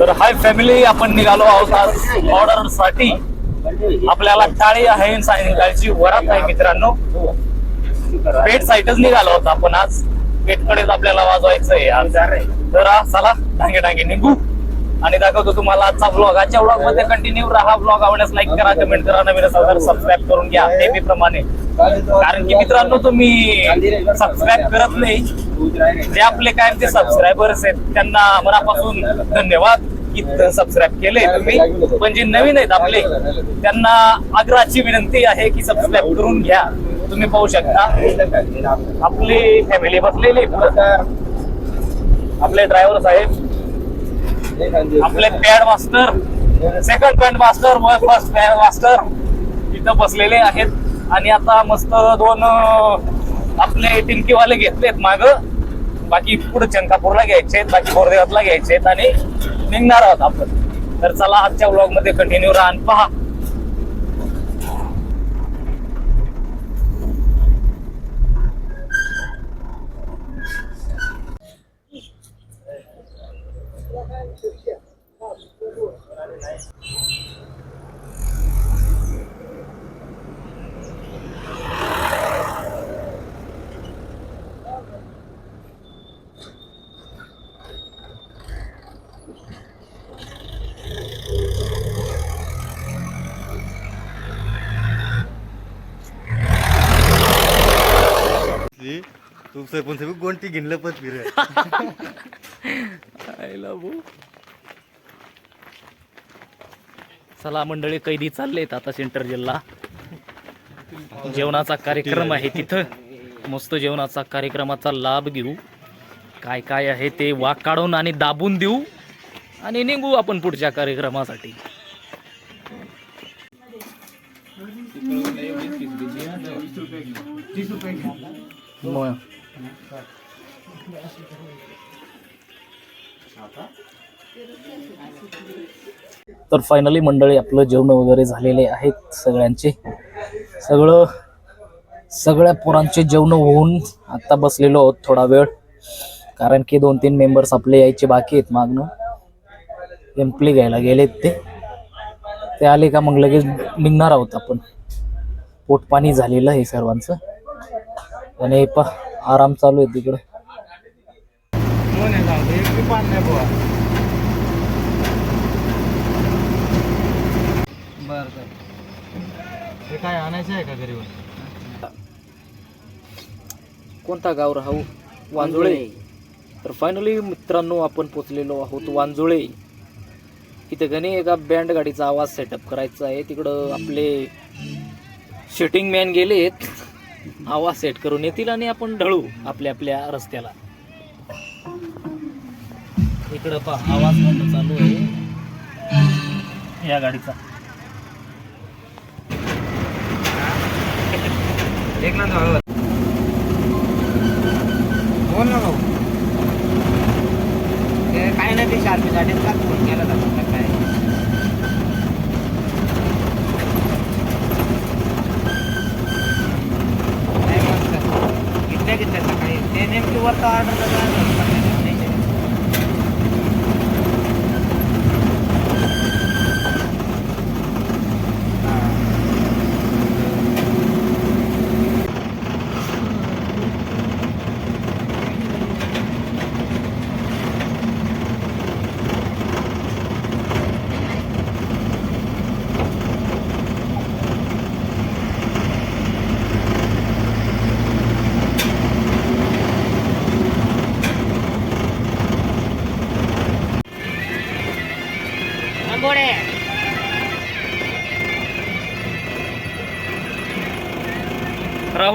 तर hi family आपण निघालो आहोत आज ऑर्डरसाठी. आपल्याला टाळी आहे सायंकाळची वरात आहे मित्रांनो. पेट साईटच निघालो होतो आपण आज पेटकडेच आपल्याला वाजवायचं आहे आज तर चला डांगे डांगे निघू. आणि दाखवतो तुम्हाला आजचा ब्लॉग आजच्या ब्लॉगमध्ये कंटिन्यू राहा. ब्लॉग आवडल्यास लाईक करा कमेंट करा नवीन असाल तर सबस्क्राईब करून घ्या. नेहमी प्रमाणे. कारण की मित्रांनो तुम्ही सबस्क्राईब करत नाही. जे आपले काय ते सबस्क्रायबर्स आहेत त्यांना मनापासून धन्यवाद की सबस्क्राईब केले तुम्ही. पण जे नवीन आहेत आपले त्यांना आग्रहाची विनंती आहे की सबस्क्राईब करून घ्या. तुम्ही पाहू शकता. आपली फॅमिली बसलेली आपले ड्रायव्हर साहेब आपले pad master second pad master व फर्स्ट पॅड मास्टर इथं बसलेले आहेत. आणि आता मस्त दोन आपले टिमकीवाले घेतलेत माग. बाकी पुढे चंकापूरला घ्यायचे आहेत बाकी बोरदेवातला घ्यायचे आहेत आणि निघणार आहोत आपण. तर चला आजच्या ब्लॉगमध्ये कंटिन्यू राहा पहा ती तू सरपंच गोंटी घेणलं पण फिर चला मंडळी कैदी चाललेत आता सेंटर जेलला. जेवणाचा कार्यक्रम आहे तिथं. मस्त जेवणाचा कार्यक्रमाचा लाभ घेऊ. काय काय आहे ते वाक काढून आणि दाबून देऊ. आणि निघू आपण पुढच्या कार्यक्रमासाठी. मग. तर फायनली मंडळी आपलं जेवण वगैरे झालेले आहेत सगळ्यांचे. सगळं सगळ्या पोरांचे जेवण होऊन आता बसलेलो आहोत थोडा वेळ. कारण की दोन तीन मेंबर्स आपले यायचे बाकी आहेत मागणं एम्प्ली घ्यायला गेलेत ते. ते आले का मग लगेच निघणार आहोत आपण. पोटपाणी झालेलं आहे सर्वांचं. आणि पा आराम चालू आहे तिकडं. बर हे काय आणायचं आहे का घरी कोणता गाव राहू वांजुळे. तर फायनली मित्रांनो आपण पोचलेलो आहोत वांजुळे. इथे गणी एका बँड गाडीचा आवाज सेटअप करायचा आहे. तिकडं आपले शूटिंग मॅन गेलेत. आवाज सेट करून येतील आणि आपण ढळू आपल्या आपल्या रस्त्याला. इकडं पहा आवाज बंद चालू आहे. या गाडीचा. एक ना बोल ना भाऊ. ते काय नाही ते गाडीत का फोन केला जातो काय नाही मस्त घेतल्या घेतल्या सकाळी ते नेमकी वरतं ऑर्डर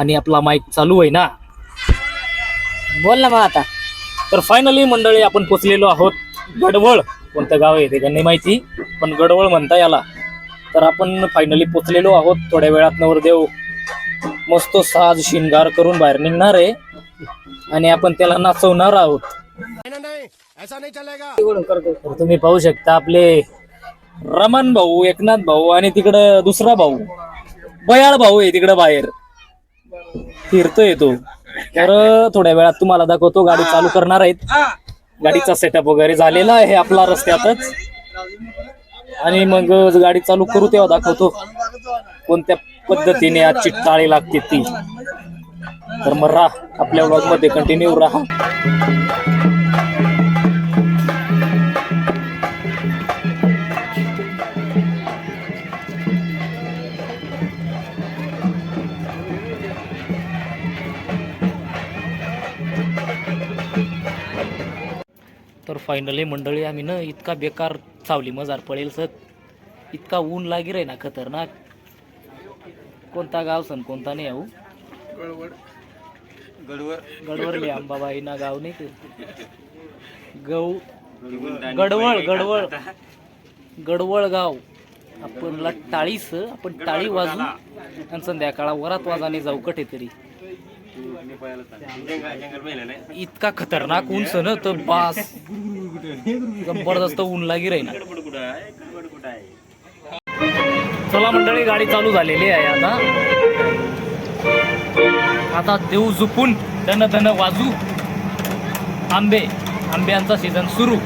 आणि आपला माईक चालू आहे ना? बोल ना मग आता. तर फायनली मंडळी आपण पोचलेलो आहोत गडवळ. कोणतं गाव आहे ते का नाही माहिती. पण गडवळ म्हणता याला. तर आपण फायनली पोचलेलो आहोत. थोड्या वेळात नवरदेव मस्त साज शिंगार करून बाहेर निघणार आहे. आणि आपण त्याला नाचवणार आहोत. तर तुम्ही पाहू शकता आपले रमण भाऊ एकनाथ भाऊ आणि तिकडं दुसरा भाऊ. बयाळ भाऊ आहे तिकडं बाहेर. फिरतोय तो. तर थोड्या वेळात तुम्हाला दाखवतो गाडी चालू करणार आहेत. गाडीचा सेटअप वगैरे झालेला आहे आपला रस्त्यातच. आणि मग गाडी चालू करू तेव्हा दाखवतो. कोणत्या पद्धतीने आजची टाळी लागते ती. तर मग राहा आपल्या ब्लॉगमध्ये कंटिन्यू राहा. तर फायनली मंडळी आम्ही ना इतका बेकार चावली. मजार पडेल सर. इतका ऊन लागी रे ना खतरनाक. कोणता गाव सन कोणता नाही आऊ गडवरली अंबाबाई ना गाव नाही ते. गौ गडवळ गडवळ. गडवळ गाव. आपण टाळीस आपण टाळी वाजू. आणि संध्याकाळा वरात वाजाने जाऊ कठे तरी इतका खतरनाक ऊन सन तर बास. जबरदस्त ऊन लागी राही ना चला मंडळी गाडी चालू झालेली आहे आता. आता देऊ झुपून धन धन वाजू. आंबे आंब्यांचा सीझन सुरू.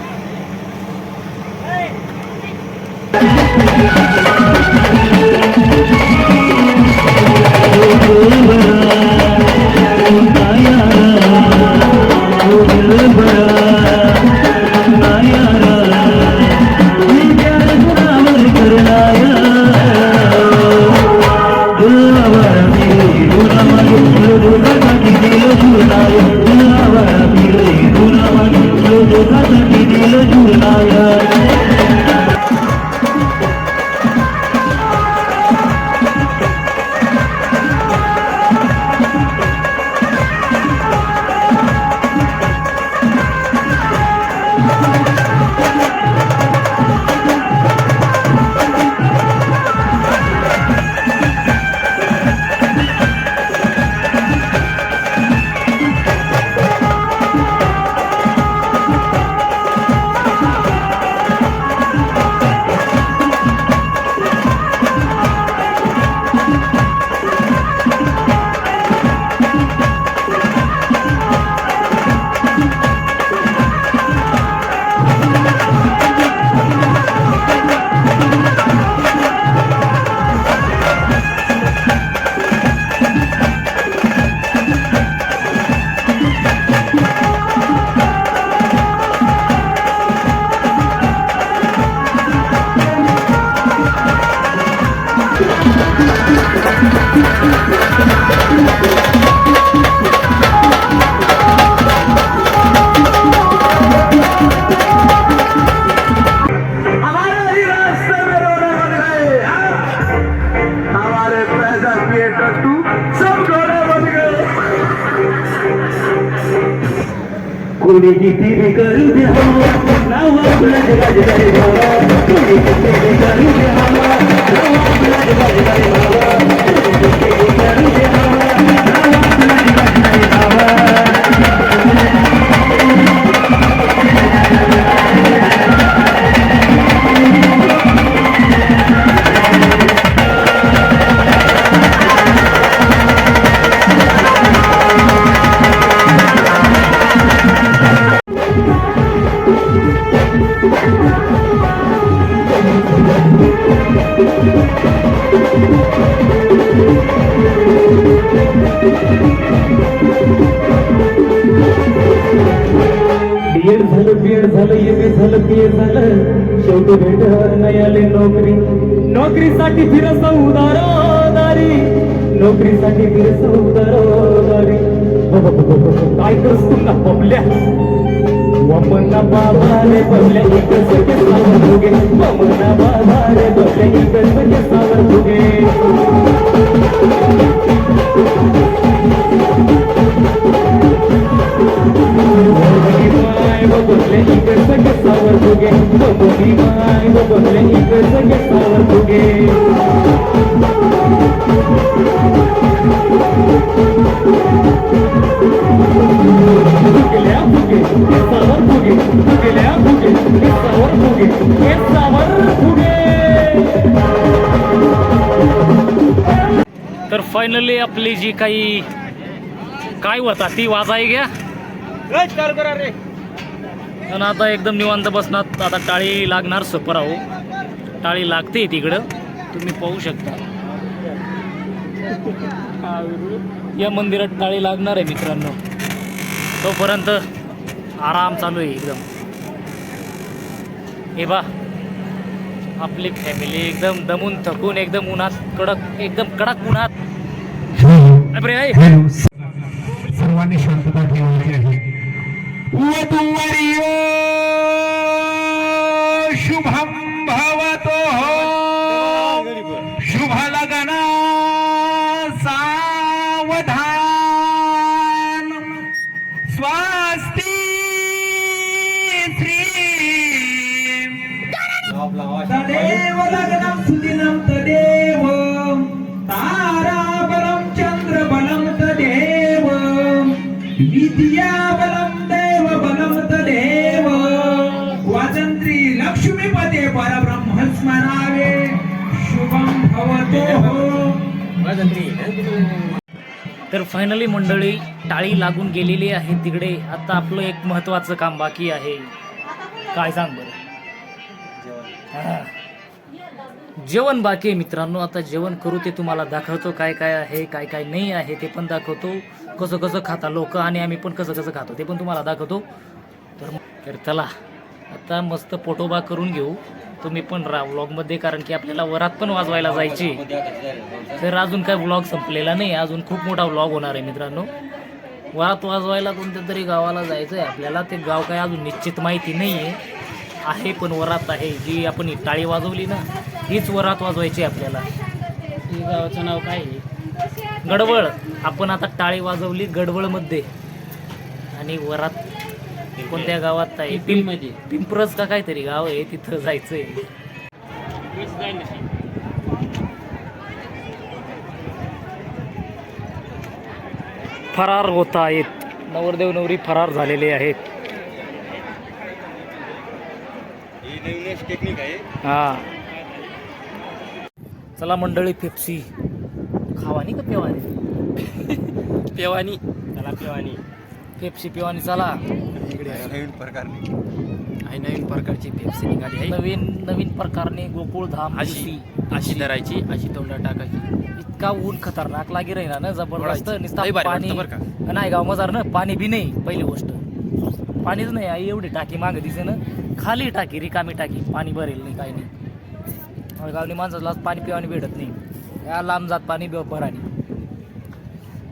कोणी किती भी करू दे नाव आपलं करू नोकरीसाठी फिरस उदारोदारी नोकरीसाठी फिरस उदारोदारी हो, हो, हो, काय करस तुला बबल्या? वमना बाबा रे बबल्या एकच के बाबा रे फायनली आपली जी काही काय होता ती वाजाई घ्या. पण आता एकदम निवांत बसणार. आता टाळी लागणार सुपर आहो. टाळी लागते तिकडं. तुम्ही पाहू शकता. या मंदिरात टाळी लागणार आहे मित्रांनो. तोपर्यंत आराम चालू आहे एकदम. हे बा. आपली फॅमिली एकदम दमून थकून एकदम उन्हात कडक एकदम कडक उन्हात. सर्वांनी शांतता ठेवायची आहे. शुभा विद्याबलं देव बलं तदेव। वाजन्त्री लक्ष्मीपदे परब्रह्म स्मरावे शुभं भवतो। तर फायनली मंडळी टाळी लागून गेलेली आहे तिकडे. आता आपलं एक महत्वाचं काम बाकी आहे. काय सांग बरं? हा. जेवण बाकी आहे मित्रांनो. आता जेवण करू ते तुम्हाला दाखवतो काय काय आहे काय काय नाही आहे ते पण दाखवतो. कसं कसं खाता लोक आणि आम्ही पण कसं कसं खातो ते पण तुम्हाला दाखवतो. तर तर चला आता मस्त पोटोबा करून घेऊ. तुम्ही पण राहा व्लॉगमध्ये कारण की आपल्याला वरात पण वाजवायला जायची. तर अजून काय व्लॉग संपलेला नाही अजून खूप मोठा व्लॉग होणार आहे मित्रांनो. वरात वाजवायला कोणत्या तरी गावाला जायचं आहे आपल्याला ते गाव काय अजून निश्चित माहिती नाही आहे आहे पण वरात आहे जी आपण टाळी वाजवली ना हीच वरात वाजवायची आहे आपल्याला. गावाचं नाव काय आहे? गडवळ. आपण आता टाळी वाजवली गडवळमध्ये. आणि वरात कोणत्या गावात आहे? पिंप पिंपरस का काहीतरी गाव आहे तिथं जायचंय. फरार होत आहेत. नवरदेव नवरी फरार झालेले आहेत. हा. चला मंडळी पेप्सी. खावानी का पेवानी? पेवानी. त्याला पेवानी. पेप्सी पेवानी चला. नवीन प्रकारने. आहे नवीन प्रकारची पेप्सी निघाली आहे. नवीन नवीन प्रकारने गोकुळ धाम अशी. अशी धरायची अशी तोंडात टाकायची. इतका ऊन खतरनाक लागी राहिला ना जबरदस्त. नुसता पाणी. नाही गाव मजार ना पाणी बी नाही पहिली गोष्ट. पाणीच नाही आई एवढी टाकी मागे दिसे ना खाली टाकी रिकामी टाकी पाणी भरेल नाही काही नाही. गावनी माणसाला पाणी पिवानी भेटत नाही. या लांब जात पाणी भरानी.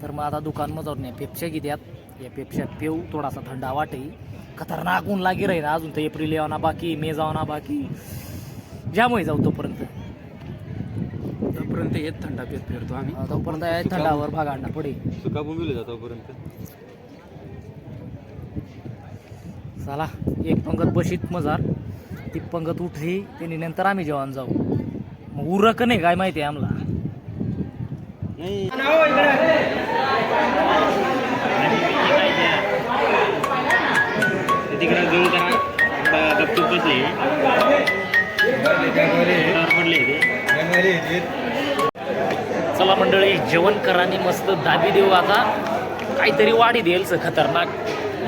तर मग आता दुकान जाऊन या पेप्स्या घेत्यात या पेप्स्या पिऊ थोडासा थंडा वाटे खतरनाक ऊन लागी राहील अजून तर एप्रिल यावना बाकी मे जावना बाकी. ज्यामुळे जाऊ तोपर्यंत. तोपर्यंत येत थंडा पेत फिरतो आम्ही. तोपर्यंत आहे थंडावर भाग आणला पुढे. सुकाभूमीला जातो पर्यंत चला एक पंगत बशीत मजार. ती पंगत उठली त्यांनी नंतर आम्ही जेवण जाऊ. मग उरक नाही काय माहिती आहे आम्हाला. तिकडे घेऊन करा. गपचूप बसले. चला मंडळी जेवण करानी मस्त दाबी देऊ आता. काहीतरी वाढी देईल सर खतरनाक.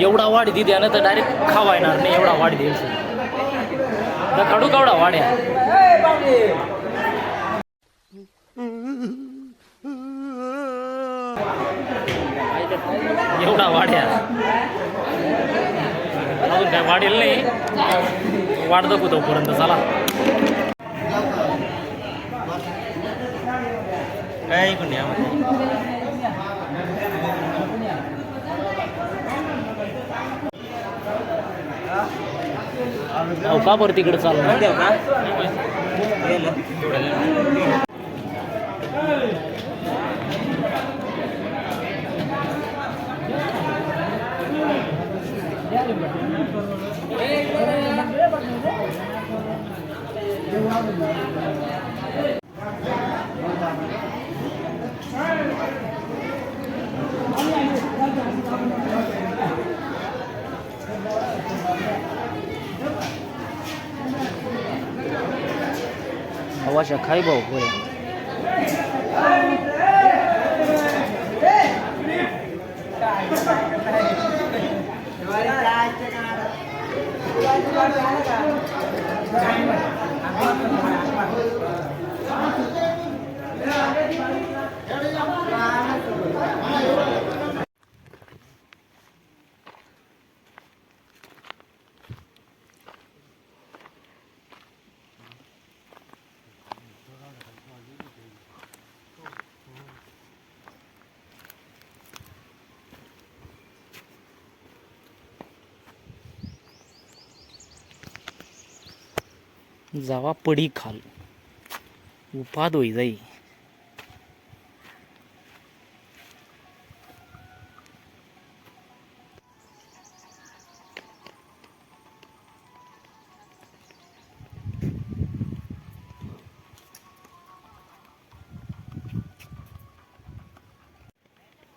एवढा वाढी दे द्या ना तर डायरेक्ट खावा येणार नाही एवढा वाढी देईल सर. काढू केवढा वाड्या एवढा वाढ्या अजून काय वाढेल नाही वाढ दाखवू तोपर्यंत चला काय ऐकून या अहो, का बरं तिकडे चाललं अवाशा खाई भाऊ पोऱ्या जावा पडी खाल. उपाद होई जाई.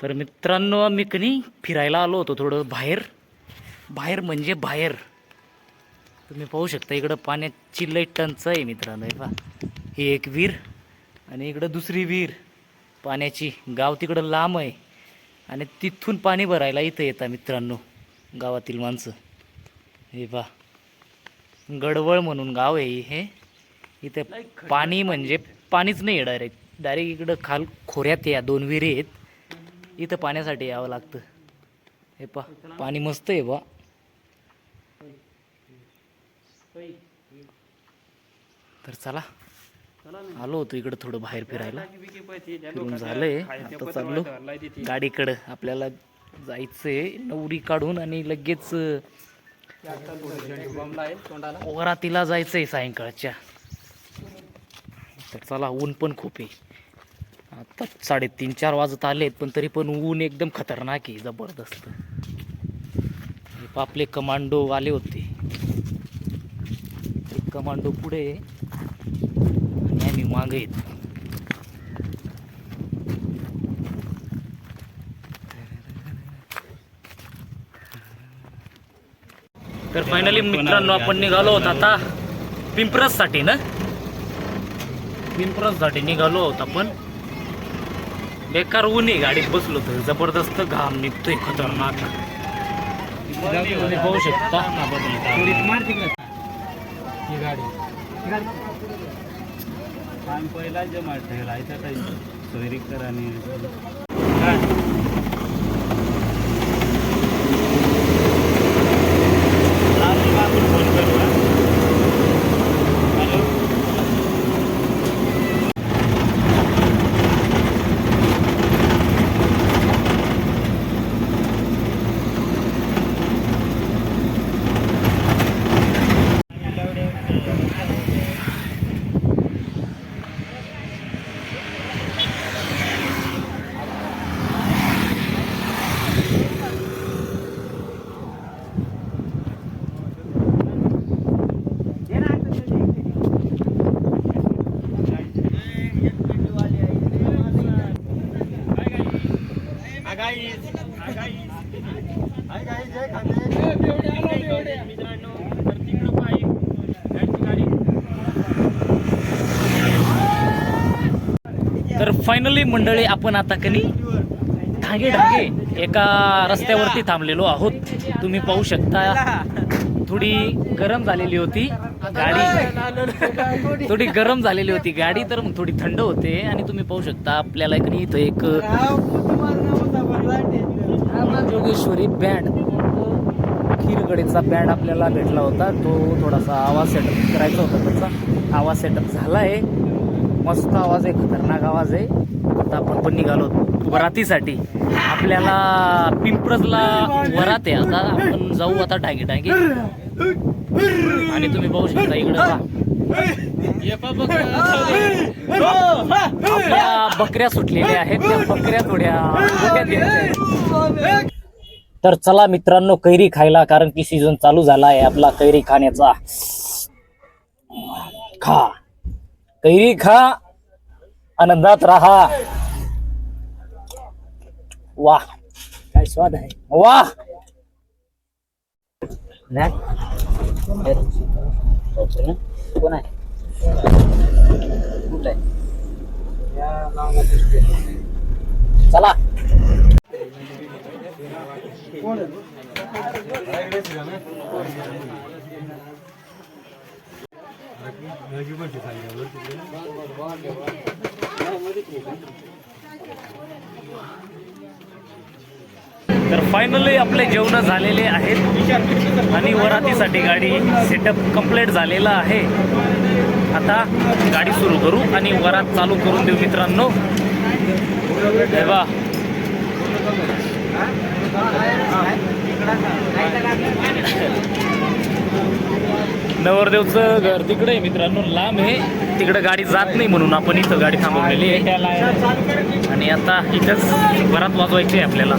तर मित्रांनो मी कनी फिरायला आलो होतो थोडं बाहेर. बाहेर म्हणजे बाहेर. तुम्ही पाहू शकता इकडं पाण्याची लई टंच आहे मित्रांनो हे पहा. ही एक विहीर आणि इकडं दुसरी विहीर. पाण्याची गाव तिकडं लांब आहे आणि तिथून पाणी भरायला इथं येतात मित्रांनो गावातील माणसं. हे पहा. गडवळ म्हणून गाव आहे हे. इथे पाणी म्हणजे पाणीच नाही आहे डायरेक्ट डायरेक्ट इकडं खाल खोऱ्यात या दोन विहिरी आहेत. इथं पाण्यासाठी यावं लागतं. हे पहा पाणी मस्त आहे बा तर चला. आलो होतो इकडं थोडं बाहेर फिरायला. फिरून झालंय. आता चाललो. गाडीकडं आपल्याला जायचंय. नवरी काढून आणि लगेच वरातीला जायचंय सायंकाळच्या. तर चला ऊन पण खूप आहे. आता साडेतीन चार वाजत आलेत पण तरी पण ऊन एकदम खतरनाक आहे जबरदस्त. आपले कमांडो आले होते. कमांडो पुढे आणि आम्ही मागे तर फायनली मित्रांनो आपण निघालो होत आता पिंपरससाठी ना? पिंपरससाठी निघालो होत आपण. बेकार ऊन आहे गाडीत बसलो तर जबरदस्त घाम निघतोय खतरनाक. तुम्ही पाहू शकता. गाडी. पहिला जमा ठेवला आहे सोयरी कर आणि फायनली मंडळी आपण आता कनी ढागे ढागे एका रस्त्यावरती थांबलेलो आहोत. तुम्ही पाहू शकता थोडी गरम झालेली होती गाडी. थोडी गरम झालेली होती गाडी तर मग थोडी थंड होते. आणि तुम्ही पाहू शकता आपल्याला एक नाही इथं एक जोगेश्वरी बँड खीरगडेचा बँड आपल्याला भेटला होता. तो थोडासा आवाज सेटअप करायचा होता त्याचा. आवाज सेटअप झाला आहे मस्त आवाज आहे खतरनाक आवाज आहे. आता आपण पण निघालो वरातीसाठी. आपल्याला पिंपरजला वरात आहे आता. आपण जाऊ आता टांगे टांगे आणि तुम्ही पाहू शकता इकडं पहा. आपल्या बकऱ्या सुटलेल्या आहेत. त्या बकऱ्या थोड्या. तर चला मित्रांनो कैरी खायला कारण की सीझन चालू झाला आहे आपला कैरी खाण्याचा. खा. कैरी खा आनंदात राहा। वाह काय स्वाद आहे. वाह! कोण आहे? कुठं आहे? चला. तर फायनली आपले जेवण झालेले आहेत. आणि वरातीसाठी गाडी सेटअप कंप्लीट झालेला आहे. आता गाडी सुरू करू आणि वरात चालू करून देऊ मित्रांनो. हे नवरदेवचं घर तिकडे आहे मित्रांनो लांब आहे. तिकडं गाडी जात नाही म्हणून आपण इथं गाडी थांबवलेली आहे. आणि आता इथंच घरात वाजवायची आहे आपल्याला.